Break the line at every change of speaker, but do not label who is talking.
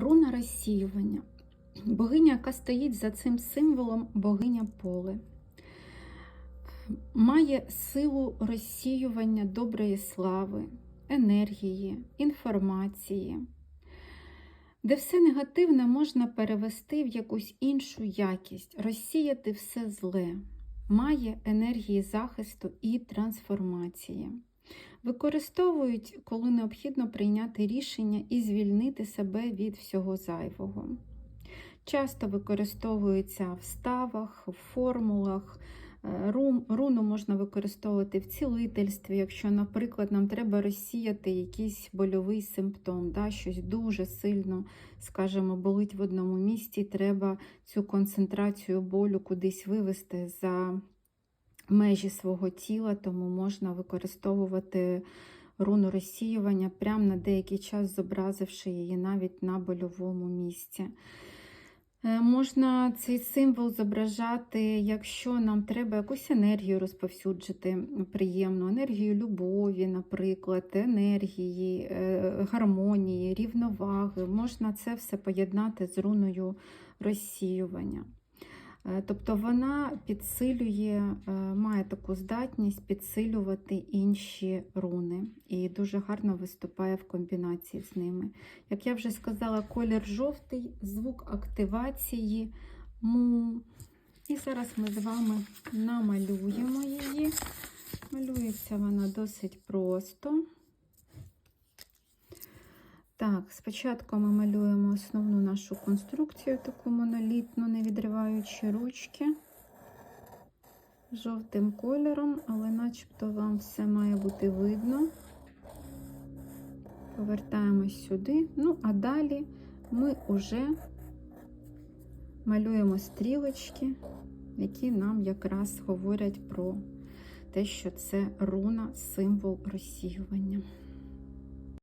Руна розсіювання. Богиня, яка стоїть за цим символом, богиня поле. Має силу розсіювання доброї слави, енергії, інформації, де все негативне можна перевести в якусь іншу якість, розсіяти все зле, має енергії захисту і трансформації. Використовують, коли необхідно прийняти рішення і звільнити себе від всього зайвого. Часто використовується в ставах, в формулах. Е, Руну можна використовувати в цілительстві, якщо, наприклад, нам треба розсіяти якийсь больовий симптом, да, щось дуже сильно, скажімо, болить в одному місці, треба цю концентрацію болю кудись вивести за межі свого тіла, тому можна використовувати руну розсіювання прямо на деякий час, зобразивши її навіть на больовому місці. Е, Можна цей символ зображати, якщо нам треба якусь енергію розповсюджити, приємну енергію любові, наприклад, енергії, е, гармонії, рівноваги. Можна це все поєднати з руною розсіювання. Е, Тобто вона підсилює, е, має таку здатність підсилювати інші руни і дуже гарно виступає в комбінації з ними. Як я вже сказала, колір жовтий, звук активації му. І зараз ми з вами намалюємо її. Малюється вона досить просто. Так, спочатку ми малюємо основну нашу конструкцію, таку монолітну, не відриваючи ручки жовтим кольором, але начебто вам все має бути видно. Повертаємось сюди. Ну, а далі ми вже малюємо стрілочки, які нам якраз говорять про те, що це руна, символ розсіювання.